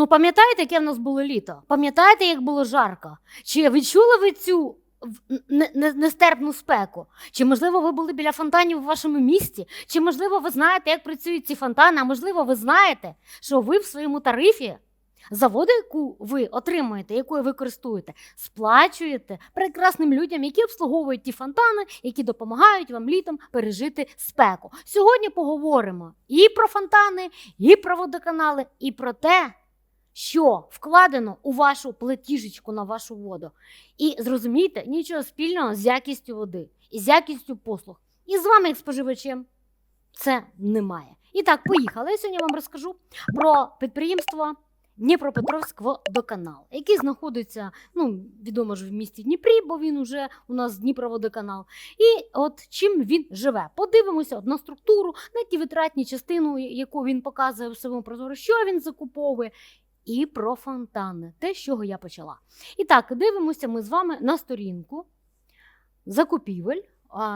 Ну, пам'ятаєте, яке в нас було літо? Пам'ятаєте, як було жарко? Чи відчули ви цю нестерпну спеку? Чи, можливо, ви були біля фонтанів у вашому місті? Чи, можливо, ви знаєте, як працюють ці фонтани? А можливо, ви знаєте, що ви в своєму тарифі за воду, яку ви отримуєте, якою ви користуєте, сплачуєте прекрасним людям, які обслуговують ті фонтани, які допомагають вам літом пережити спеку. Сьогодні поговоримо і про фонтани, і про водоканали, і про те, що вкладено у вашу платіжечку на вашу воду. І зрозумійте, нічого спільного з якістю води і з якістю послуг. І з вами, як споживачем, це немає. І так, поїхали. Я сьогодні вам розкажу про підприємство Дніпропетровськ водоканал, який знаходиться, ну, відомо ж в місті Дніпрі, бо він уже у нас Дніпроводоканал. І от чим він живе. Подивимося на структуру, на ті витратні частину, яку він показує в своєму прозору, що він закуповує, і про фонтани, те, з чого я почала. І так, дивимося ми з вами на сторінку закупівель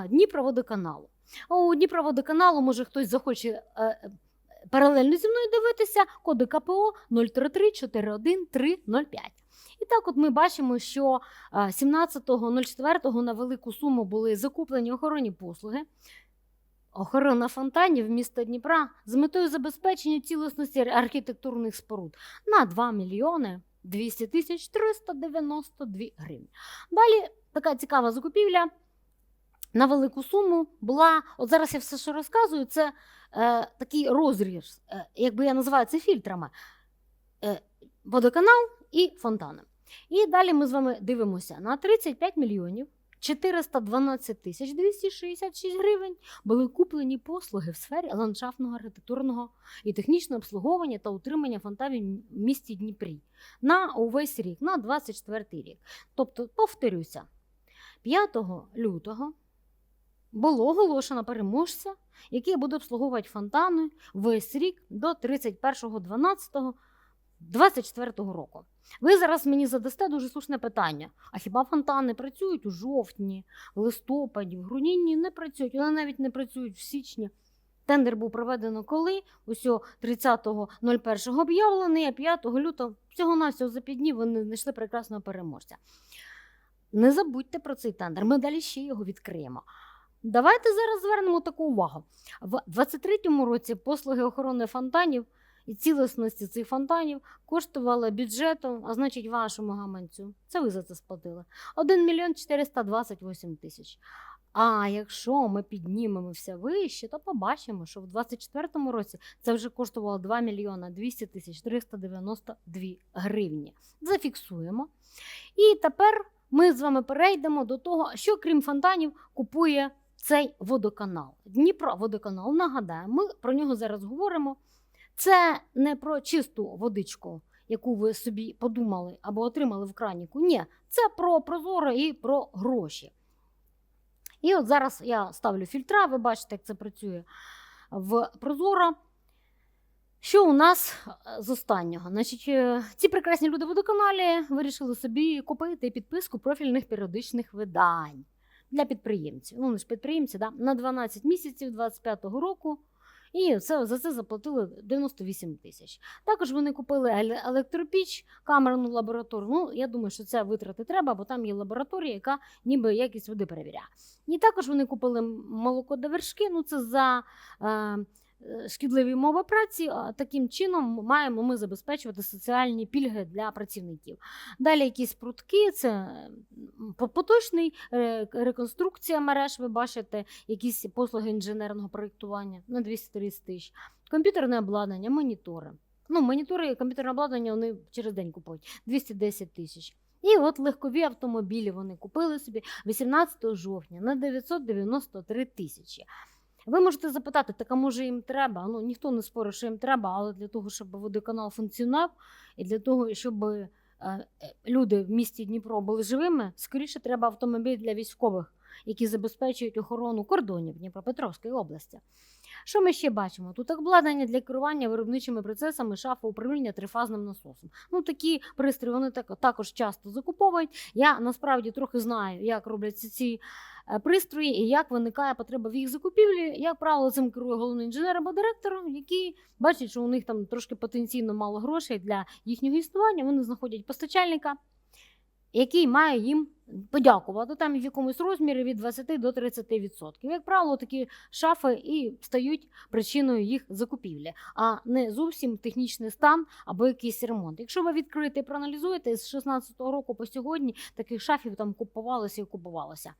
Дніпроводоканалу. У Дніпроводоканалу, може, хтось захоче е, е, паралельно зі мною дивитися, коди КПО 033 41 305. І так, от ми бачимо, що е, 17.04 на велику суму були закуплені охоронні послуги. Охорона фонтанів міста Дніпра з метою забезпечення цілісності архітектурних споруд на 2 мільйони 200 тисяч 392 гривні. Далі така цікава закупівля на велику суму була. От зараз я все, що розказую, це е, такий розріз, е, якби я називаю це фільтрами. Е, водоканал і фонтани. І далі ми з вами дивимося на 35 мільйонів 412 тисяч 266 гривень були куплені послуги в сфері ландшафтного, архітектурного і технічного обслуговування та утримання фонтанів в місті Дніпрі на увесь рік, на 24 рік. Тобто, повторюся, 5 лютого було оголошено переможця, який буде обслуговувати фонтани весь рік до 31.12.24 року. Ви зараз мені задасте дуже слушне питання: а хіба фонтани працюють у жовтні, в листопаді, в грудні? Ні, не працюють. Вони навіть не працюють в січні. Тендер був проведено коли? Усього 30.01 об'явлений, а 5 лютого всього навсього за 5 днів вони знайшли прекрасного переможця. Не забудьте про цей тендер, ми далі ще його відкриємо. Давайте зараз звернемо таку увагу. В 23-му році послуги охорони фонтанів і цілісності цих фонтанів коштували бюджету, а значить вашому гаманцю. Це ви за це сплатили. 1 мільйон 428 тисяч. А якщо ми піднімемося вище, то побачимо, що в 24-му році це вже коштувало 2 мільйона 200 тисяч 392 гривні. Зафіксуємо. І тепер ми з вами перейдемо до того, що крім фонтанів купує цей водоканал. Дніпро водоканал, нагадаю, ми про нього зараз говоримо. Це не про чисту водичку, яку ви собі подумали або отримали в краніку. Ні, це про прозоро і про гроші. І от зараз я ставлю фільтра, ви бачите, як це працює в Прозоро. Що у нас е, з останнього? Значить, е, ці прекрасні люди в водоканалі вирішили собі купити підписку профільних періодичних видань для підприємців. Ну, ж підприємці, да? на 12 місяців 25-го року. І це, за це заплатили 98 тисяч. Також вони купили електропіч, камерну лабораторію. Ну, я думаю, що це витрати треба, бо там є лабораторія, яка ніби якість води перевіряє. І також вони купили молоко до вершки. Ну, це за е, е, шкідливі мови праці. Таким чином маємо ми забезпечувати соціальні пільги для працівників. Далі якісь прутки, це поточний е, реконструкція мереж. Ви бачите, якісь послуги інженерного проєктування на 230 тисяч, комп'ютерне обладнання, монітори. Ну, монітори і комп'ютерне обладнання вони через день купують 210 тисяч. І от легкові автомобілі вони купили собі 18 жовтня на 993 тисячі. Ви можете запитати, так а може їм треба? Ну ніхто не спорить, що їм треба, але для того, щоб водоканал функціонував, і для того, щоб люди в місті Дніпро були живими, скоріше треба автомобіль для військових, які забезпечують охорону кордонів Дніпропетровської області. Що ми ще бачимо? Тут обладнання для керування виробничими процесами шафа управління трифазним насосом. Ну, такі пристрої вони так, також часто закуповують. Я насправді трохи знаю, як робляться ці е, пристрої і як виникає потреба в їх закупівлі. Як правило, цим керує головний інженер або директор, які бачать, що у них там трошки потенційно мало грошей для їхнього існування. Вони знаходять постачальника, який має їм подякувати там в якомусь розмірі від 20 до 30%. Як правило, такі шафи і стають причиною їх закупівлі, а не зовсім технічний стан або якийсь ремонт. Якщо ви відкрите і проаналізуєте з 16-го року по сьогодні, таких шафів там купувалося і купувалося.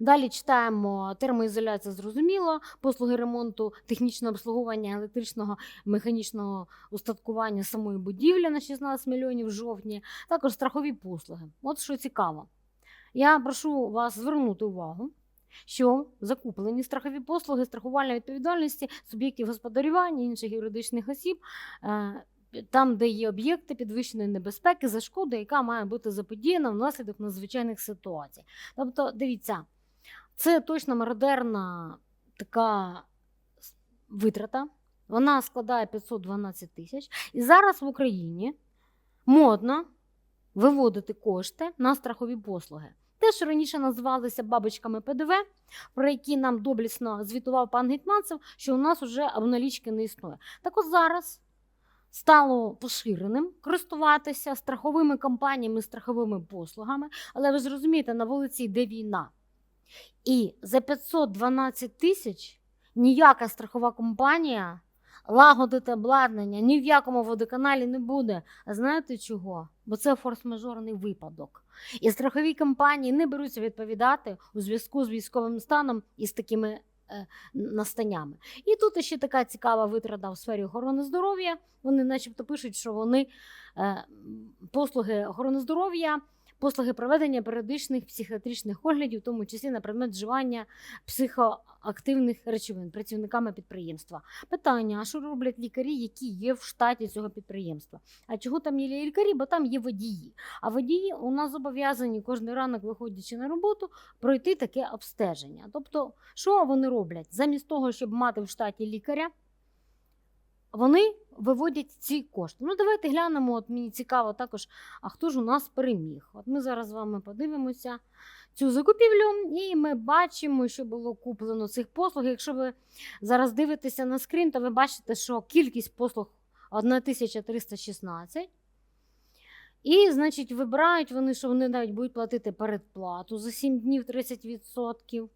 Далі читаємо термоізоляція, зрозуміло, послуги ремонту, технічного обслуговування електричного механічного устаткування самої будівлі на 16 мільйонів в жовтні, також страхові послуги. От що цікаво. Я прошу вас звернути увагу, що закуплені страхові послуги страхувальної відповідальності суб'єктів господарювання інших юридичних осіб. Там, де є об'єкти підвищеної небезпеки за шкоду, яка має бути заподіяна внаслідок надзвичайних ситуацій. Тобто, дивіться, це точно модерна така витрата. Вона складає 512 тисяч. І зараз в Україні модно виводити кошти на страхові послуги. Те, що раніше називалися бабочками ПДВ, про які нам доблісно звітував пан Гетманцев, що у нас вже обналічки не існує. Так от зараз стало поширеним користуватися страховими компаніями, страховими послугами, але ви ж розумієте, на вулиці йде війна. І за 512 тисяч ніяка страхова компанія лагодити обладнання ні в якому водоканалі не буде. А знаєте чого? Бо це форс-мажорний випадок. І страхові компанії не беруться відповідати у зв'язку з військовим станом і з такими настаннями. І тут ще така цікава витрата в сфері охорони здоров'я. Вони, начебто, пишуть, що вони е, послуги охорони здоров'я. Послуги проведення періодичних психіатричних оглядів, в тому числі на предмет вживання психоактивних речовин працівниками підприємства. Питання: а що роблять лікарі, які є в штаті цього підприємства? А чого там є лікарі? Бо там є водії. А водії у нас зобов'язані кожен ранок, виходячи на роботу, пройти таке обстеження. Тобто, що вони роблять? Замість того, щоб мати в штаті лікаря, вони виводять ці кошти. Ну, давайте глянемо. От мені цікаво також, а хто ж у нас переміг? От ми зараз з вами подивимося цю закупівлю, і ми бачимо, що було куплено цих послуг. Якщо ви зараз дивитеся на скрін, то ви бачите, що кількість послуг 1316. І, значить, вибирають вони, що вони навіть будуть платити передплату за 7 днів 30%.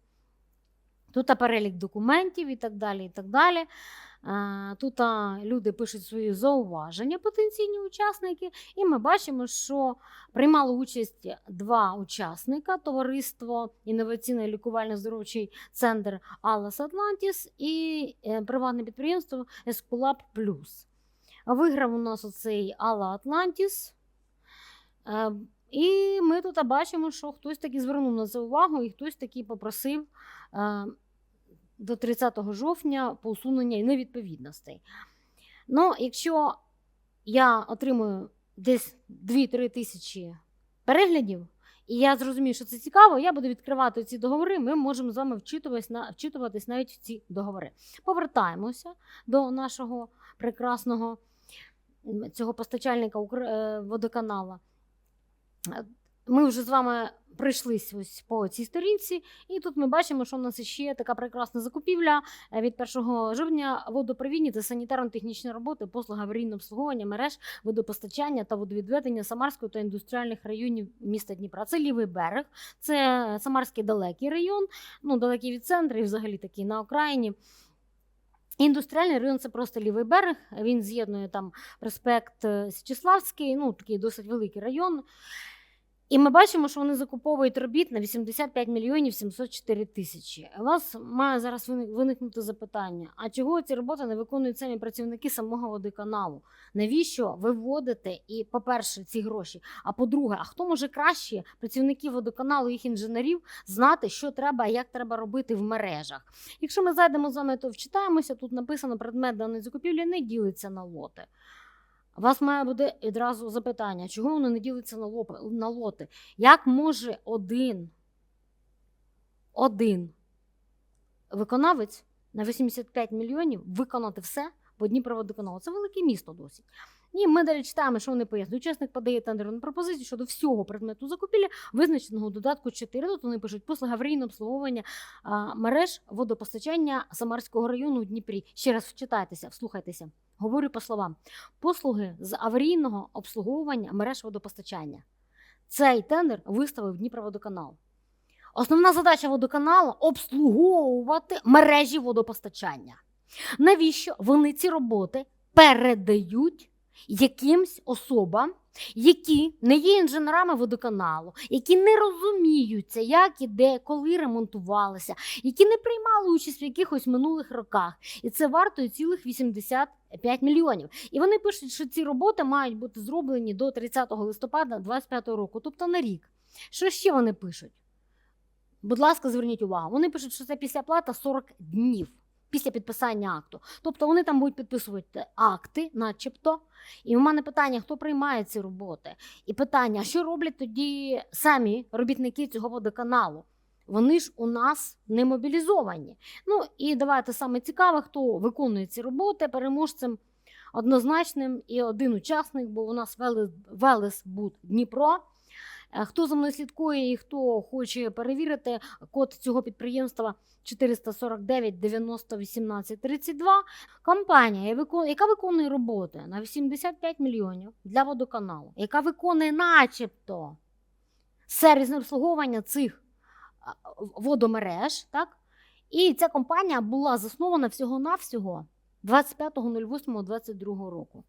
Тут перелік документів і так далі. і так далі. А, Тут люди пишуть свої зауваження, потенційні учасники, і ми бачимо, що приймало участь два учасника: товариство інноваційно лікувально-здоровчий центр Алас Атлантіс і е, приватне підприємство Ескулап Плюс. Виграв у нас оцей Алла Атлантіс. Е, І ми тут бачимо, що хтось таки звернув на це увагу, і хтось таки попросив е, до 30 жовтня по усунення невідповідностей. Ну, якщо я отримую десь 2-3 тисячі переглядів, і я зрозумію, що це цікаво, я буду відкривати ці договори. Ми можемо з вами вчитуватись навіть в ці договори. Повертаємося до нашого прекрасного цього постачальника е, водоканала. Е, Ми вже з вами пройшлись ось по цій сторінці, і тут ми бачимо, що у нас ще така прекрасна закупівля Е, від 1 жовтня водопровідні та санітарно-технічні роботи, послуги аварійного обслуговування мереж водопостачання та водовідведення Самарського та індустріальних районів міста Дніпра. Це лівий берег, це Самарський далекий район, ну далекий від центру і взагалі такий на окраїні. Індустріальний район це просто лівий берег. Він з'єднує там проспект е, Січеславський, ну такий досить великий район. І ми бачимо, що вони закуповують робіт на 85 мільйонів 704 тисячі. У вас має зараз виникнути запитання: а чого ці роботи не виконують самі працівники самого водоканалу? Навіщо виводити і, по-перше, ці гроші? А по-друге, а хто може краще працівників водоканалу, їх інженерів знати, що треба, як треба робити в мережах? Якщо ми зайдемо з вами, то вчитаємося. Тут написано предмет даної закупівлі не ділиться на лоти. У вас має бути відразу запитання, чого воно не ділиться на, лопи, на лоти? Як може один, один виконавець на 85 мільйонів виконати все по Дніпроводоканалу. Це велике місто досить. І ми далі читаємо, що вони пояснюють. Учасник подає тендерну пропозицію щодо всього предмету закупівлі, визначеного додатку 4. Тут вони пишуть послуги аварійного обслуговування а, мереж водопостачання Самарського району у Дніпрі. Ще раз вчитайтеся, вслухайтеся. Говорю по словам. Послуги з аварійного обслуговування мереж водопостачання. Цей тендер виставив Дніпроводоканал. Основна задача водоканалу обслуговувати мережі водопостачання. Навіщо вони ці роботи передають якимсь особам, які не є інженерами водоканалу, які не розуміються, як і де, коли ремонтувалися, які не приймали участь в якихось минулих роках. І це вартує цілих 85 мільйонів. І вони пишуть, що ці роботи мають бути зроблені до 30 листопада 2025 року, тобто на рік. Що ще вони пишуть? Будь ласка, зверніть увагу. Вони пишуть, що це після плата 40 днів після підписання акту. Тобто вони там будуть підписувати акти, начебто. І у мене питання, хто приймає ці роботи? І питання, що роблять тоді самі робітники цього водоканалу? Вони ж у нас не мобілізовані. Ну і давайте саме цікаве, хто виконує ці роботи переможцем однозначним і один учасник, бо у нас Велес, Велес Буд Дніпро. Е, Хто за мною слідкує і хто хоче перевірити код цього підприємства 449 90 18 32, компанія, яка виконує роботи на 85 мільйонів для водоканалу, яка виконує начебто сервісне обслуговування цих водомереж, так? І ця компанія була заснована всього-навсього 25.08.22 року.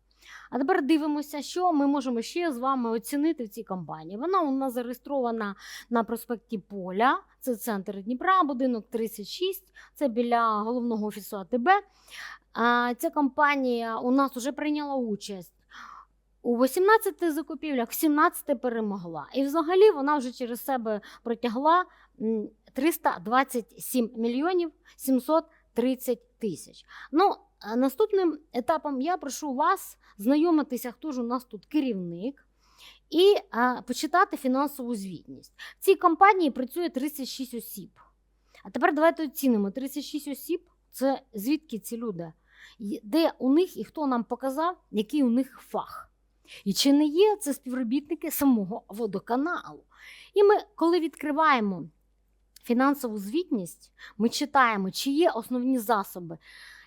А тепер дивимося, що ми можемо ще з вами оцінити в цій компанії. Вона у нас зареєстрована на проспекті Поля, це центр Дніпра, будинок 36, це біля головного офісу АТБ. Ця компанія у нас вже прийняла участь. У 18 закупівлях, в 17 перемогла. І взагалі вона вже через себе протягла 327 мільйонів 730 тисяч. Ну, наступним етапом я прошу вас знайомитися, хто ж у нас тут керівник, і а, почитати фінансову звітність. В цій компанії працює 36 осіб. А тепер давайте оцінимо: 36 осіб це звідки ці люди? Де у них і хто нам показав, який у них фах? І чи не є це співробітники самого водоканалу? І ми, коли відкриваємо фінансову звітність, ми читаємо, чи є основні засоби,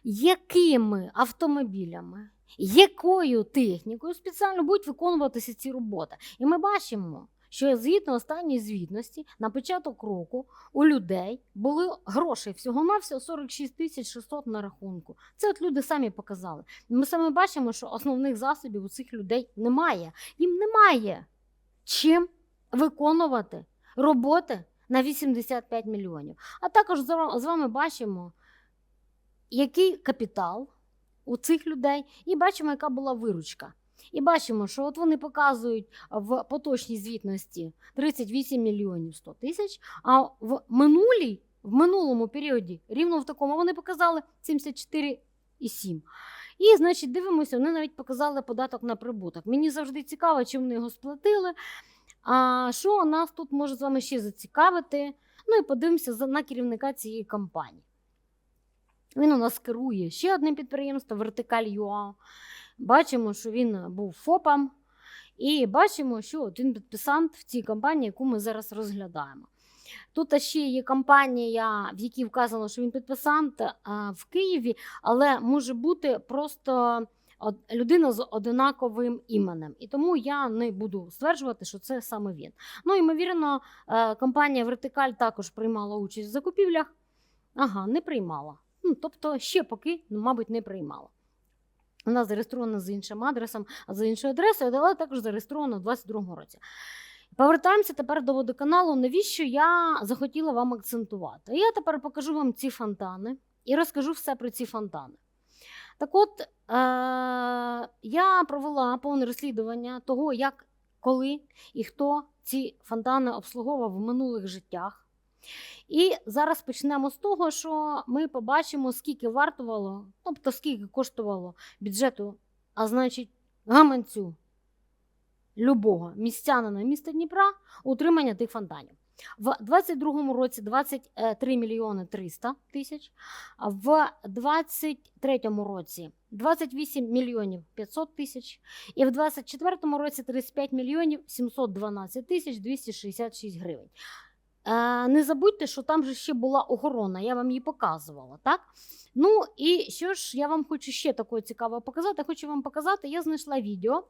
якими автомобілями, якою технікою спеціально будуть виконуватися ці роботи. І ми бачимо, що згідно останньої звітності на початок року у людей були гроші всього-навсього 46 тисяч 600 на рахунку. Це от люди самі показали. Ми саме бачимо, що основних засобів у цих людей немає. Їм немає чим виконувати роботи на 85 мільйонів. А також з вами бачимо, який капітал у цих людей, і бачимо, яка була виручка. І бачимо, що от вони показують в поточній звітності 38 мільйонів 100 тисяч, а в минулій, в минулому періоді, рівно в такому, вони показали 74,7. І, значить, дивимося, вони навіть показали податок на прибуток. Мені завжди цікаво, чим вони його сплатили. А що нас тут може з вами ще зацікавити? Ну і подивимося на керівника цієї компанії. Він у нас керує ще одним підприємством Вертикаль ЮА. Бачимо, що він був ФОПом. І бачимо, що от він підписант в цій компанії, яку ми зараз розглядаємо. Тут ще є компанія, в якій вказано, що він підписант в Києві, але може бути просто людина з одинаковим іменем. І тому я не буду стверджувати, що це саме він. Ну, ймовірно, е, компанія Вертикаль також приймала участь в закупівлях. Ага, не приймала. Ну, тобто, ще поки, ну, мабуть, не приймала. Вона зареєстрована з іншим адресом, а за іншою адресою, але також зареєстрована у 22-му році. Повертаємося тепер до водоканалу. Навіщо я захотіла вам акцентувати? Я тепер покажу вам ці фонтани і розкажу все про ці фонтани. Так от, е- я провела повне розслідування того, як, коли і хто ці фонтани обслуговував в минулих життях. І зараз почнемо з того, що ми побачимо, скільки вартувало, тобто скільки коштувало бюджету, а значить, гаманцю любого містянина міста Дніпра утримання тих фонтанів. В 22 році 23 мільйони 300 тисяч, в 23 році 28 мільйонів 500 тисяч, і в 24 році 35 мільйонів 712 тисяч 266 гривень. Е, не забудьте, що там же ще була охорона, я вам її показувала, так? Ну і що ж я вам хочу ще такого цікавого показати? Хочу вам показати, я знайшла відео,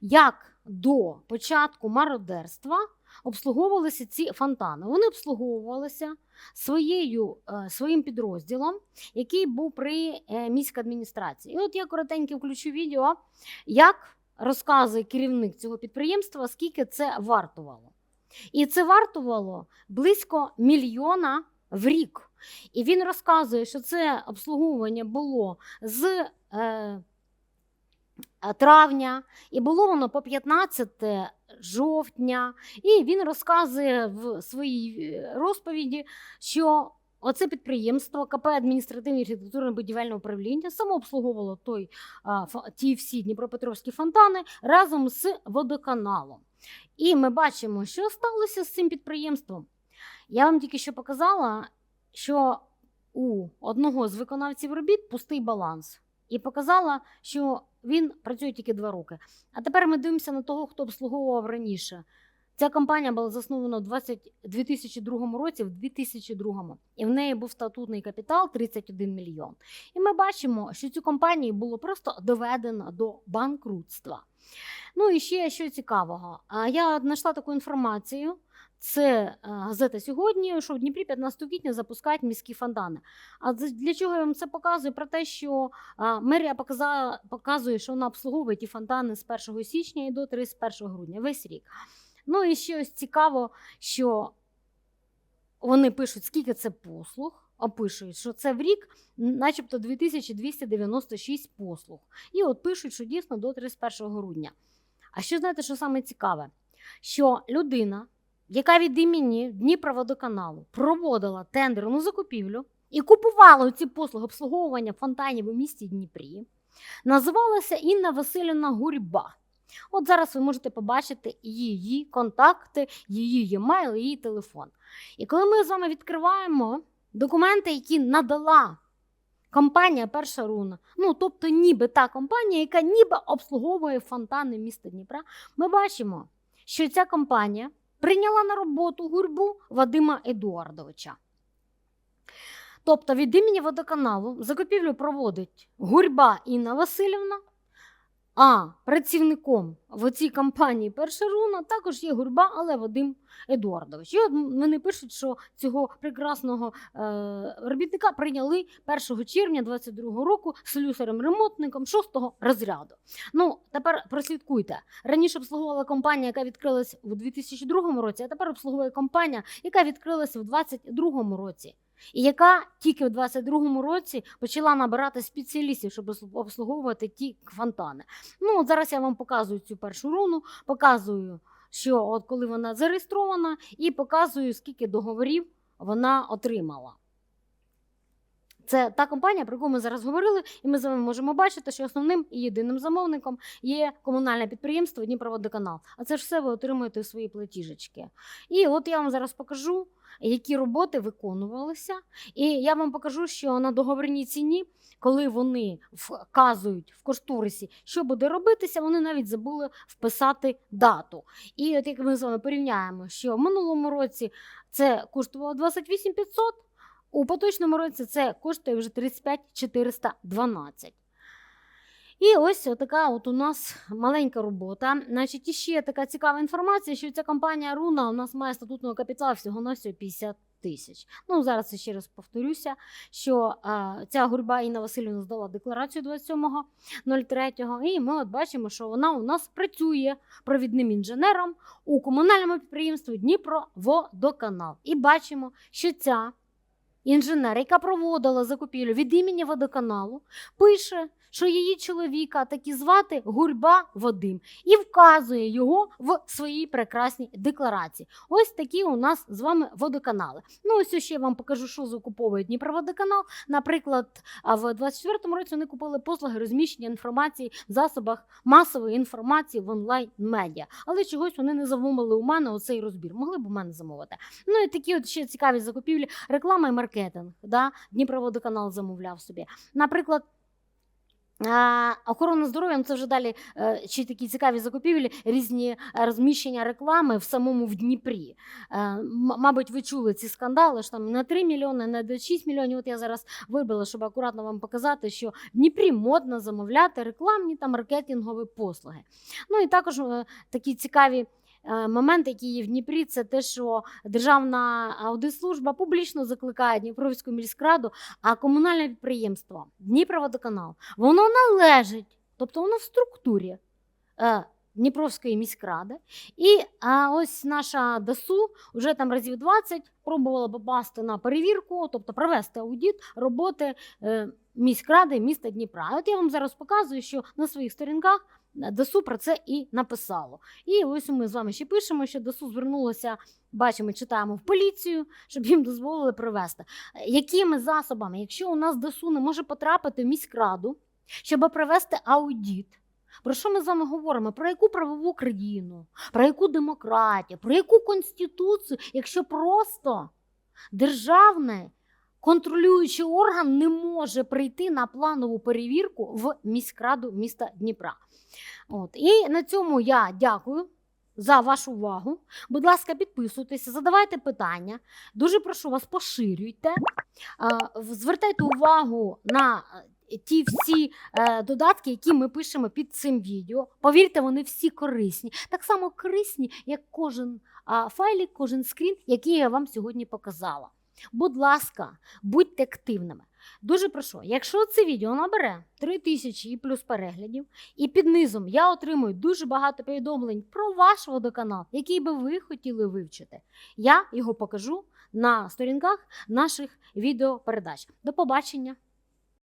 як до початку мародерства обслуговувалися ці фонтани. Вони обслуговувалися своєю, е, своїм підрозділом, який був при е, міській адміністрації. І от я коротенько включу відео, як розказує керівник цього підприємства, скільки це вартувало. І це вартувало близько мільйона в рік. І він розказує, що це обслуговування було з е, травня, і було воно по 15 жовтня. І він розказує в своїй е, розповіді, що оце підприємство КП адміністративне архітектурно будівельне управління самообслуговувало той, а, ті всі Дніпропетровські фонтани разом з водоканалом. І ми бачимо, що сталося з цим підприємством. Я вам тільки що показала, що у одного з виконавців робіт пустий баланс. І показала, що він працює тільки два роки. А тепер ми дивимося на того, хто обслуговував раніше. Ця компанія була заснована у 20 2002 році, в 2002. І в неї був статутний капітал 31 мільйон. І ми бачимо, що цю компанію було просто доведено до банкрутства. Ну і ще що цікавого. Я знайшла таку інформацію. Це е, газета сьогодні, що в Дніпрі 15 квітня запускають міські фонтани. А для чого я вам це показую? Про те, що мерія показує, що вона обслуговує ті фонтани з 1 січня і до 31 грудня, весь рік. Ну і ще ось цікаво, що вони пишуть, скільки це послуг, опишують, що це в рік, начебто 2296 послуг. І от пишуть, що дійсно до 31 грудня. А що знаєте, що саме цікаве? Що людина, яка від імені Дніпроводоканалу проводила тендерну закупівлю і купувала ці послуги обслуговування фонтанів у місті Дніпрі, називалася Інна Васильівна Гурьба. От зараз ви можете побачити її контакти, її емейл, її телефон. І коли ми з вами відкриваємо документи, які надала компанія Перша руна, ну тобто ніби та компанія, яка ніби обслуговує фонтани міста Дніпра, ми бачимо, що ця компанія прийняла на роботу гурбу Вадима Едуардовича. Тобто від імені водоканалу закупівлю проводить гурьба Інна Васильівна, а працівником в цій компанії Перша руна також є гурьба, але Вадим Едуардович. І от вони пишуть, що цього прекрасного е, робітника прийняли 1 червня 22 року слюсарем-ремонтником 6 розряду. Ну, тепер прослідкуйте. Раніше обслуговувала компанія, яка відкрилась у 2002 році, а тепер обслуговує компанія, яка відкрилась у 2022 році. І яка тільки в 22-му році почала набирати спеціалістів, щоб обслуговувати ті фонтани. Ну, от зараз я вам показую цю першу руну, показую, що от коли вона зареєстрована, і показую, скільки договорів вона отримала. Це та компанія, про яку ми зараз говорили, і ми з вами можемо бачити, що основним і єдиним замовником є комунальне підприємство Дніпроводоканал. А це ж все ви отримуєте в свої платіжечки. І от я вам зараз покажу, які роботи виконувалися. І я вам покажу, що на договірній ціні, коли вони вказують в кошторисі, що буде робитися, вони навіть забули вписати дату. І от як ми з вами порівняємо, що в минулому році це коштувало 28 500, у поточному році це коштує вже 35 412. І ось така от у нас маленька робота. Значить, і ще така цікава інформація, що ця компанія Руна у нас має статутного капіталу всього на всього 50 тисяч. Ну, зараз я ще раз повторюся, що а, ця гурба Інна Васильівна здала декларацію 27.03, і ми от бачимо, що вона у нас працює провідним інженером у комунальному підприємстві Дніпроводоканал. І бачимо, що ця інженер, яка проводила закупівлю від імені водоканалу, пише, що її чоловіка таки звати Гурба Вадим, і вказує його в своїй прекрасній декларації. Ось такі у нас з вами водоканали. Ну, ось ще я вам покажу, що закуповує Дніпроводоканал. Наприклад, в 24-му році вони купили послуги розміщення інформації в засобах масової інформації в онлайн-медіа. Але чогось вони не замовили у мене оцей розбір. Могли б у мене замовити. Ну і такі от ще цікаві закупівлі, реклама і маркетинг. Да? Дніпроводоканал замовляв собі. Наприклад. А, охорона здоров'я ну, це вже далі е, чи такі цікаві закупівлі, різні е, розміщення реклами в самому в Дніпрі. Е, мабуть, ви чули ці скандали, що там на 3 мільйони, не до 6 мільйонів. От я зараз вибила, щоб акуратно вам показати, що в Дніпрі модно замовляти рекламні та маркетингові послуги. Ну і також е, такі цікаві. Е, Моменти, які є в Дніпрі, це те, що Державна аудитслужба публічно закликає Дніпровську міськраду, а комунальне підприємство Дніпроводоканал, воно належить, тобто воно в структурі е, Дніпровської міськради. І а, ось наша ДАСУ вже там разів 20 пробувала попасти на перевірку, тобто провести аудит роботи е, міськради міста Дніпра. От я вам зараз показую, що на своїх сторінках ДАСУ про це і написало. І ось ми з вами ще пишемо, що ДАСУ звернулося, бачимо, читаємо в поліцію, щоб їм дозволили провести. Якими засобами, якщо у нас ДАСУ не може потрапити в міськраду, щоб провести аудит? Про що ми з вами говоримо? Про яку правову країну, про яку демократію, про яку конституцію, якщо просто державний контролюючий орган не може прийти на планову перевірку в міськраду міста Дніпра. От. І на цьому я дякую. За вашу увагу. Будь ласка, підписуйтеся, задавайте питання. Дуже прошу вас, поширюйте. Звертайте увагу на е, ті всі е, додатки, які ми пишемо під цим відео. Повірте, вони всі корисні. Так само корисні, як кожен а, файлик, кожен скрін, який я вам сьогодні показала. Будь ласка, будьте активними. Дуже прошу, якщо це відео набере 3 тисячі і плюс переглядів, і під низом я отримую дуже багато повідомлень про ваш водоканал, який би ви хотіли вивчити, я його покажу на сторінках наших відеопередач. До побачення!